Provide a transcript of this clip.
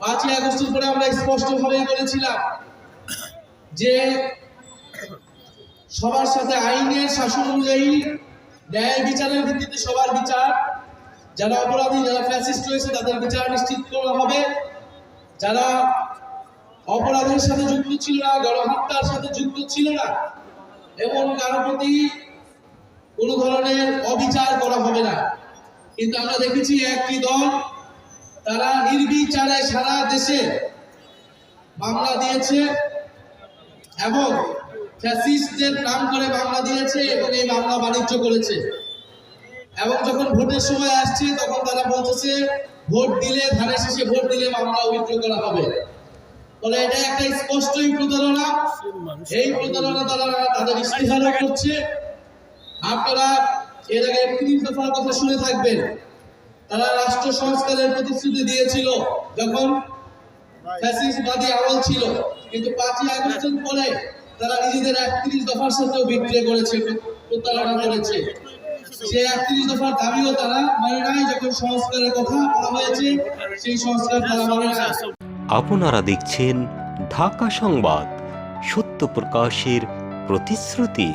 পাঁচই আগস্টের পরে আমরা স্পষ্টভাবেই বলেছিলাম যে সবার সাথে আইনের শাসন অনুযায়ী ন্যায় বিচারের ভিত্তিতে সবার বিচার, যারা অপরাধী, যারা ফ্যাসিস্ট রয়েছে, তাদের বিচার নিশ্চিত করা হবে। যারা অপরাধের সাথে যুক্ত ছিল না, গণহত্যার সাথে যুক্ত ছিল না এবং কারও প্রতি কোনো ধরনের অবিচার করা হবে না। কিন্তু আমরা দেখেছি একটি দল তারা নির্বিচারে সারা দেশে মামলা দিয়েছে এবং ফ্যাসিস্টদের নাম করে মামলা দিয়েছে এবং এই মামলা বাণিজ্য করেছে। এবং যখন ভোটের সময় আসছে, তখন তারা বলতেছে, ভোট দিলে ধানের শেষে ভোট দিলে মামলা উইথড্র করা হবে। ফলে এটা একটা স্পষ্টই প্রতারণা। এই প্রতারণা তারা তাদের ইস্তেহারও করছে। আপনারা এর আগে একত্রিশ দফার কথা শুনে থাকবেন। তারা রাষ্ট্র সংস্কারের প্রতিশ্রুতি দিয়েছিল যখন ফ্যাসিস্টবাদী আমল ছিল। কিন্তু পাঁচই আগস্টের পরে তারা নিজেদের একত্রিশ দফার সাথেও বিক্রিয়া করেছে প্রতারণা করেছে। সেই একত্রিশ দফার দাবিও তারা মানে নাই যখন সংস্কারের কথা বলা হয়েছে, সেই সংস্কার তারা মানে না আপনারা দেখছেন ঢাকা সংবাদ সত্য প্রকাশের প্রতিশ্রুতি।